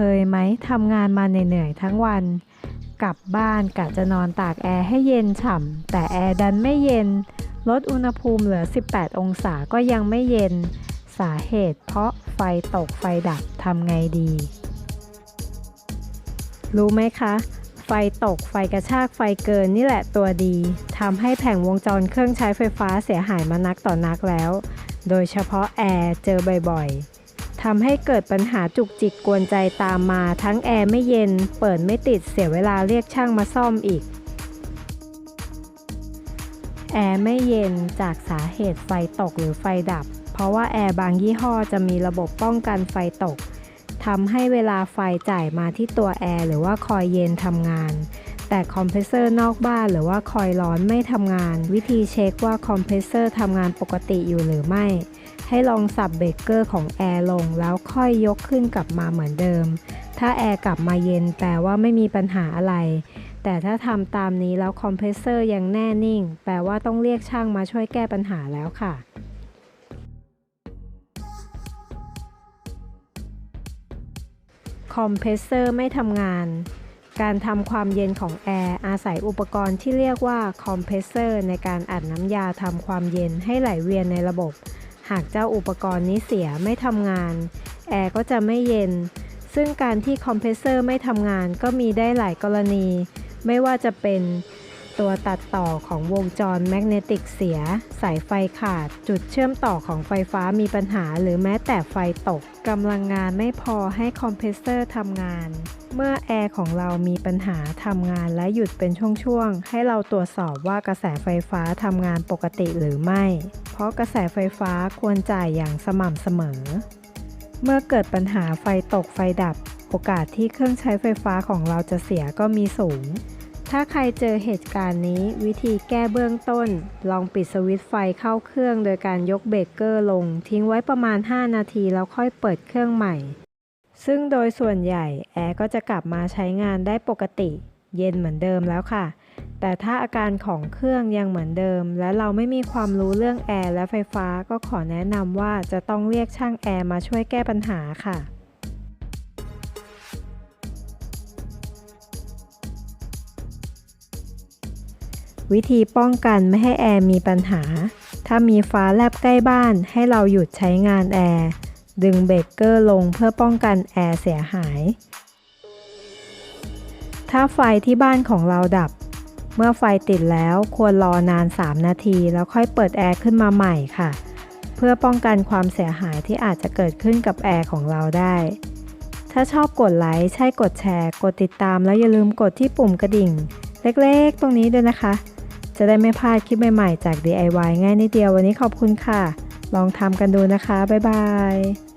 คยไหมทำงานมาเหนื่อยๆทั้งวัน กลับบ้านกะจะนอนตากแอร์ให้เย็นฉ่ำแต่แอร์ดันไม่เย็น ลดอุณหภูมิเหลือ 18 องศาก็ยังไม่เย็น สาเหตุเพราะไฟตกไฟดับทำไงดี รู้ไหมคะ ไฟตกไฟกระชากไฟเกินนี่แหละตัวดีทำให้แผงวงจรเครื่องใช้ไฟฟ้าเสียหายมานักต่อนักแล้ว โดยเฉพาะแอร์เจอบ่อยๆ ทำให้เกิดปัญหาจุกจิกกวนใจตามมา ทั้งแอร์ไม่เย็น เปิดไม่ติดเสียเวลาเรียกช่างมาซ่อมอีก แอร์ไม่เย็นจากสาเหตุไฟตกหรือไฟดับ เพราะว่าแอร์บางยี่ห้อจะมีระบบป้องกันไฟตกทำให้เวลาไฟจ่ายมาที่ตัวแอร์หรือว่าคอยเย็นทำงาน แต่คอมเพรสเซอร์นอกบ้านหรือว่าคอยร้อนไม่ทำงาน วิธีเช็คว่าคอมเพรสเซอร์ทำงานปกติอยู่หรือไม่ ให้ลองสับเบรกเกอร์ของแอร์ลงแล้วค่อยยกขึ้นกลับมาเหมือนเดิม ถ้าแอร์กลับมาเย็นแปลว่าไม่มีปัญหาอะไร แต่ถ้าทำตามนี้แล้วคอมเพรสเซอร์ยังแน่นิ่ง แปลว่าต้องเรียกช่างมาช่วยแก้ปัญหาแล้วค่ะคอมเพรสเซอร์ไม่ทำงาน การทำความเย็นของแอร์อาศัยอุปกรณ์ที่เรียกว่าคอมเพรสเซอร์ในการอัดน้ำยาทำความเย็นให้ไหลเวียนในระบบ หากเจ้าอุปกรณ์นี้เสียไม่ทำงาน แอร์ก็จะไม่เย็น ซึ่งการที่คอมเพรสเซอร์ไม่ทำงานก็มีได้หลายกรณี ไม่ว่าจะเป็น ตัวตัดต่อของวงจรแมกเนติกเสีย สายไฟขาด จุดเชื่อมต่อของไฟฟ้ามีปัญหา หรือแม้แต่ไฟตกกำลังงานไม่พอให้คอมเพรสเซอร์ทำงาน เมื่อแอร์ของเรามีปัญหาทำงานและหยุดเป็นช่วงๆ ให้เราตรวจสอบว่ากระแสไฟฟ้าทำงานปกติหรือไม่ เพราะกระแสไฟฟ้าควรจ่ายอย่างสม่ำเสมอ เมื่อเกิดปัญหาไฟตกไฟดับ โอกาสที่เครื่องใช้ไฟฟ้าของเราจะเสียก็มีสูง ถ้าใครเจอเหตุการณ์นี้วิธีแก้เบื้องต้น ลองปิดสวิตช์ไฟเข้าเครื่องโดยการยกเบรกเกอร์ลง ทิ้งไว้ประมาณ 5 นาทีแล้วค่อยเปิดเครื่องใหม่ ซึ่งโดยส่วนใหญ่แอร์ก็จะกลับมาใช้งานได้ปกติ เย็นเหมือนเดิมแล้วค่ะ แต่ถ้าอาการของเครื่องยังเหมือนเดิม และเราไม่มีความรู้เรื่องแอร์และไฟฟ้าก็ขอแนะนำว่าจะต้องเรียกช่างแอร์มาช่วยแก้ปัญหาค่ะ วิธีป้องกันไม่ให้แอร์มีปัญหา ถ้ามีฟ้าแลบใกล้บ้านให้เราหยุดใช้งานแอร์ ดึงเบรกเกอร์ลงเพื่อป้องกันแอร์เสียหาย ถ้าไฟที่บ้านของเราดับ เมื่อไฟติดแล้วควรรอนาน 3 นาที แล้วค่อยเปิดแอร์ขึ้นมาใหม่ค่ะ เพื่อป้องกันความเสียหายที่อาจจะเกิดขึ้นกับแอร์ของเราได้ถ้าชอบกดไลค์ ใช่กดแชร์ กดติดตามแล้วอย่าลืมกดที่ปุ่มกระดิ่ง เล็กๆ ตรงนี้ด้วยนะคะ จะได้ไม่พลาดคลิปใหม่ๆจาก DIY ง่ายนิดเดียววันนี้ขอบคุณค่ะ ลองทำกันดูนะคะ บ๊ายบาย